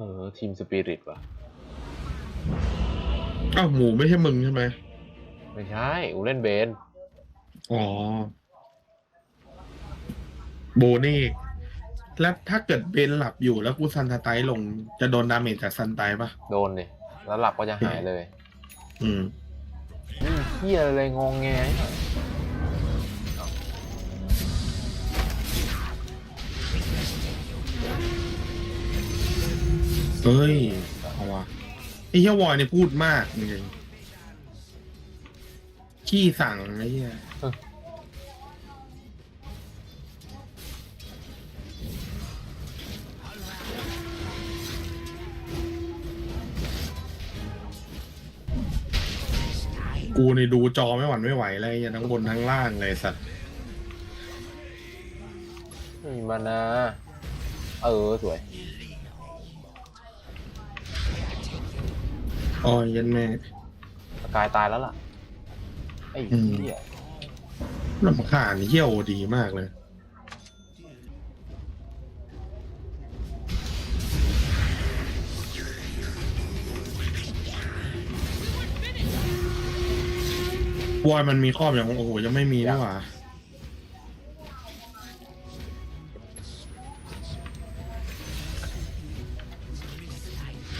เออทีมสปิริตว่ะ อ้าวหมูไม่ใช่มึงใช่ไหมไม่ใช่กูเล่นเบนอ๋อโบนี่แล้วถ้าเกิดเบนหลับอยู่แล้วกูซันสไตล์ลง จะโดนดาเมจจากซันไตปะโดนดิแล้วหลับก็จะหายเลยอืม นี่เฮียอะไรเลยงงแง เฮ้ย เอาวะไอ้เฮียวอยเนี่ยพูดมากจริงๆขี้สั่งไอ้เหี้ยกูนี่ดูจอไม่หวั่นไม่ไหวเลยไอ้เหี้ยทั้งบนทั้งล่างเลยสัตว์ไม่มีมานะ เออ สวย อ๋อเยันแม่ สกายตายแล้วล่ะ ไอ้อืม เหี้ยลำคาญเยี่ยวดีมากเลย วอยมันมีครอบอย่างโอ้โหยังไม่มีนี่หว่า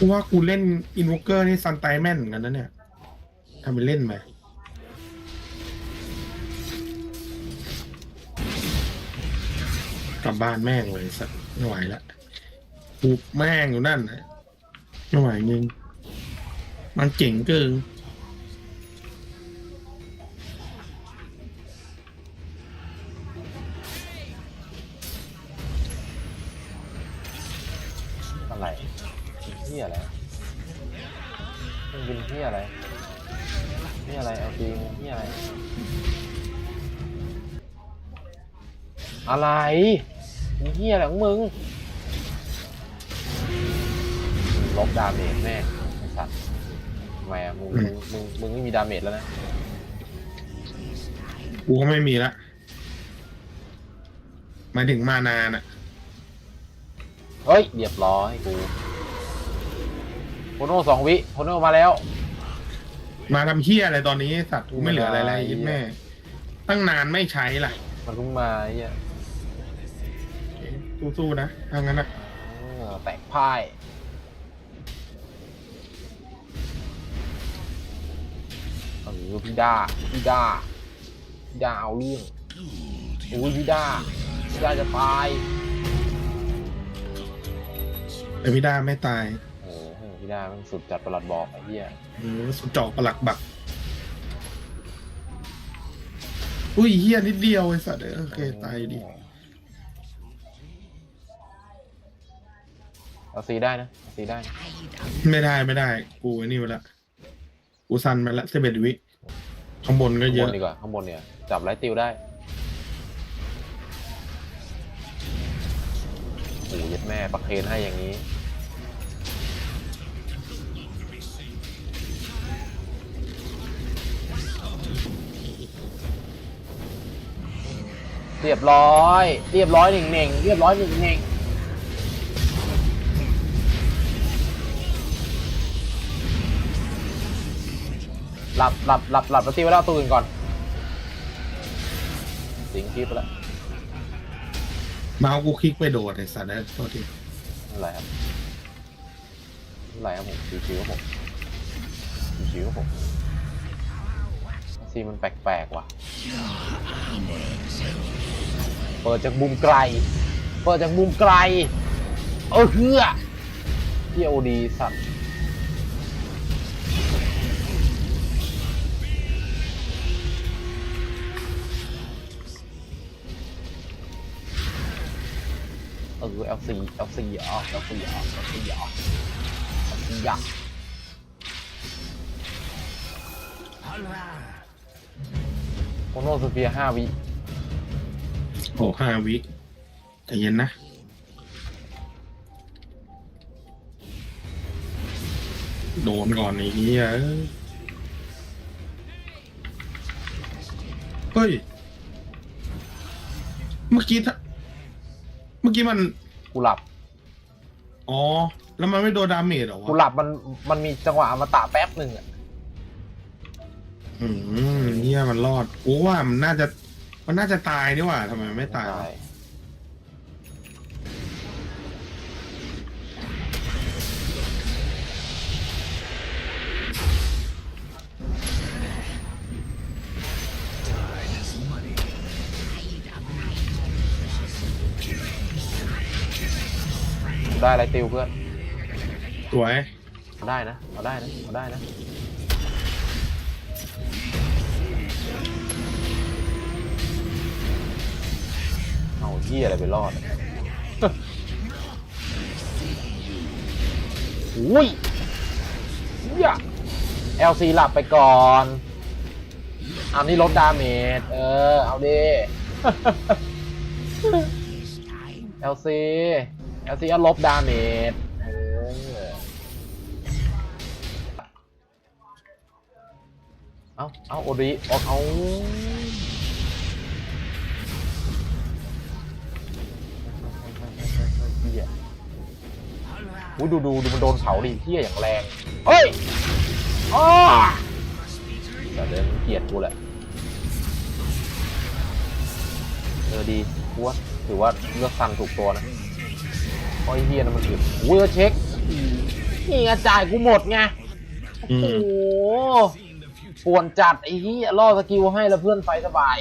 กูว่ากูเล่นอินวอเกอร์นี่ซันไตแม่นเหมือนกันนะเนี่ยทำไปเล่นไหมกลับบ้านแม่งเลยสักไม่ไหวละกูแม่งอยู่นั่นนะไม่ไหวจริงมันเจ๋งเกิน เป็นเฮียอะไรมึงเป็นเฮียอะไรเฮียอะไรเอาจริงเฮียอะไร อะไรมึงเฮียอะไรของมึงมึงลบดาเมจแน่ไอ้สัตว์ทำไมอะมึงมึงมึงมึงไม่มีดาเมจแล้วนะกูก็ไม่มีละหมายถึงมานานอะเฮ้ยเรียบร้อยกู โพโน่สองวิโพโน่มาแล้ว มาทำเฮี้ยอะไรตอนนี้สัตว์กูไม่เหลืออะไรแล้วไม่ยิดได้แม่ ตั้งนานไม่ใช้ล่ะมันเพิ่งมาไอ้เฮียสู้ๆนะทางนั้นนะเออแตกพ่ายเออพี่ด้าพี่ด้าพี่ด้าเอาเรื่องอุ้ยพี่ด้าพี่ด้าจะตาย แต่พี่ด้าไม่ตาย โอ้โหพี่ด้ามันสุดจัดประหลัดบอกไอ้เหี้ยหรือสุดจอกประหลักบัก อุ้ยเฮี้ยนิดเดียวไอ้สัตว์เอ้ยโอเคตายดิเอาซีได้นะเอาซีได้นะไม่ได้ไม่ได้ กูไอ้นี่ไปละกูซันไปละสิบเอ็ดวิข้างบนก็ข้างเยบอะนดีกว่าข้างบนเนี่ยจับไลท์ติวได้โอ้ยยัดแม่ปักเคนให้อย่างนี้ เรียบร้อย เรียบร้อยหนึ่งเน่งเรียบร้อยหนึ่งเน่งหลับหลับหลับหลับแล้วตีไว้แล้วเอาตัวอื่นก่อน สิงคลิปไปแล้วเมาส์กูคลิกไปโดดไอ้สัตว์เอ้ยโทษทีอะไรครับอะไรครับผมชิวๆครับผมชิวๆครับผมซีมันแปลกๆว่ะ เปิดจากมุมไกล เปิดจากมุมไกล เออเฮือเที่ยวดีสัตว์เออ L4 L4 เหรอ L4 เหรอ L4 เหรอ L4 อะโคโนสเฟียห้าวิ โอ้ห้าวิใจเย็นนะ โดนก่อนไอ้เหี้ยเอ้ยเฮ้ย เมื่อกี้ถ้าเมื่อกี้มัน กูหลับ อ๋อ แล้วมันไม่โดนดาเมจเหรอกูวะหลับมันมันมีจังหวะอมตะแป๊บหนึ่งอะอืมเนี่ยมันรอดกูว่ามันน่าจะ มันน่าจะตายนี่หว่าทำไมไม่ตายวะได้อะไรติวเพื่อนสวย เอาได้นะ เอาได้นะ เอาได้นะ เอาเหี้ยอะไรไปรอดอะอุ้ยเหี้ย LC หลับไปก่อนอันนี้ลดดาเมจ เออ เอาดิ LC LC เอาลบดาเมจ เออ เอาเอาโอริออกเอา อุ้ยดูดูดูมันโดนเผาดิเฮียอย่างแรงเฮ้ยอ้อแต่เดินเกลียดกูแหละเออดีกูว่าถือว่าเลือกซันถูกตัวนะเพราะไอ้เฮียนั่นมันอึดอุ้ยเอาเช็คนี่ไงจ่ายกูหมดไงอืโอ้มโหป่วนจัดไอ้เหี้ยล่อสกิลให้แล้วเพื่อนไฟสบาย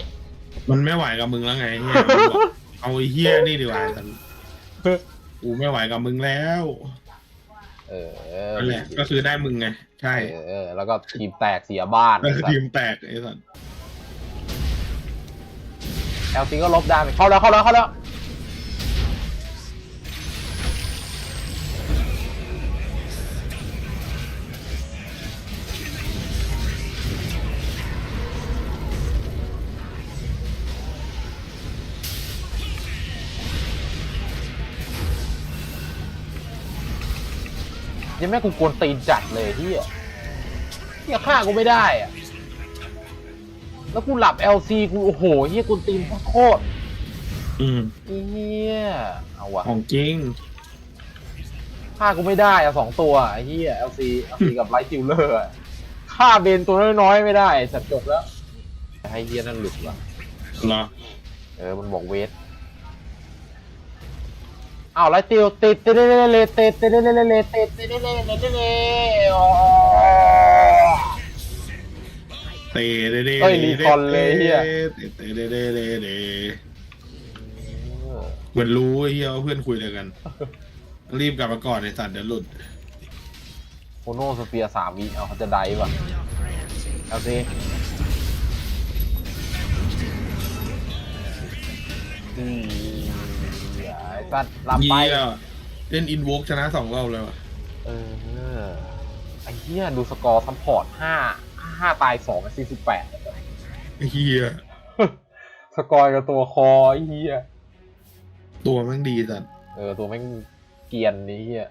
มันไม่ไหวกับมึงแล้วไงเฮียมันบอกเอาไอ้เฮียนี่ดีกว่าสันกูไม่ไหวกับมึงแล้ว เออนั่นแหละก็คือได้มึงไง ใช่ เออเออแล้วก็ทีมแตกเสียบ้านก็คือทีมแตกไอ้สันเอลซีก็ลบได้ไปเข้าแล้วเข้าแล้วเข้าแล้ว ยังแม่กูกวนตีนจัดเลยที่อะที่ฆ่ากูไม่ได้อะ แล้วกูหลับ LC กูโอ้โหเฮียกวนตีนโคตรอืมเฮียเอาวะของจริงฆ่ากูไม่ได้อะสองตัวไอ้เฮีย LC LC กับไลท์คิลเลอร์ฆ่าเบนตัวน้อยๆไม่ได้สัตว์จบแล้ว ให้เฮียนั่นหลุดว่ะเหรอเออมันบอกเวท อ้าวไลท์ติวติดติดติดติดติดติดติดติดติดติดติดติดติดติดอ๋อเตะเดเดเอ้ยรีคอร์ดเลยเหี้ยเตะเดเดเดเดเหมือนรู้เฮียเพื่อนคุยอะไรกันรีบกลับมาก่อนไอ้สัตว์เดี๋ยวหลุดโคโนสเปียสามวิเอาเขาจะได้ป่ะเอาสิอืมไอ้สัต ว์ลำไปยี่แล้วเล่นอินวกชนะสองรอบเลยว่ะเออ ไอ้เหี้ยดูสกอร์ซัพพอร์ตห้าห้าตายสองสี่สิบแปดไอ้เฮียสกอร์กับตัวคอไอ้เหี้ย ตัวแม่งดีสัตว์เออ ตัวแม่งเกรียนนี่เหี้ย